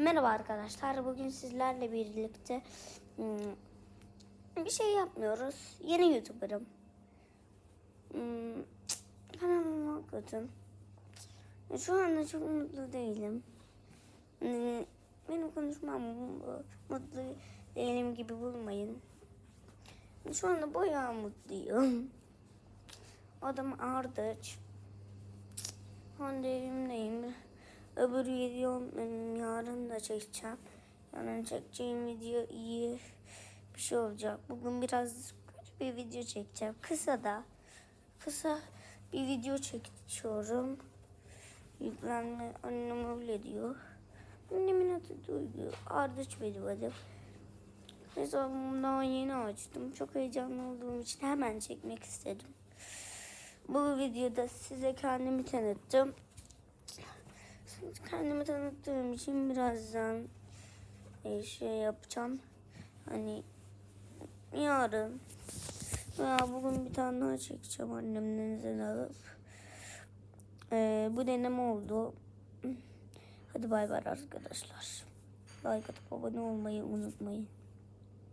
Merhaba arkadaşlar. Bugün sizlerle birlikte hmm, bir şey yapmıyoruz. Yeni YouTuber'ım. Hmm, Kanalıma bakın. Şu anda çok mutlu değilim. Hmm, Benim konuşmam mutlu değilim gibi bulmayın. Şu anda bayağı mutluyum. Adım Ardıç. Hande evimdeyim. Öbür videom yarın da çekeceğim. Yarın çekeceğim video iyi bir şey olacak. Bugün biraz kötü bir video çekeceğim. Kısa da. Kısa bir video çekiyorum. Yüklenme annem öyle diyor. Annemin adı Duygu. Ardıç benim adım. Hesabımı daha yeni açtım. Çok heyecanlı olduğum için hemen çekmek istedim. Bu videoda size kendimi tanıttım. Kendimi tanıttığım için birazdan e, şey yapacağım. Hani yarın veya bugün bir tane daha çekeceğim annemden izin alıp. E, bu deneme oldu. Hadi bay bay arkadaşlar. Like atıp abone olmayı unutmayın.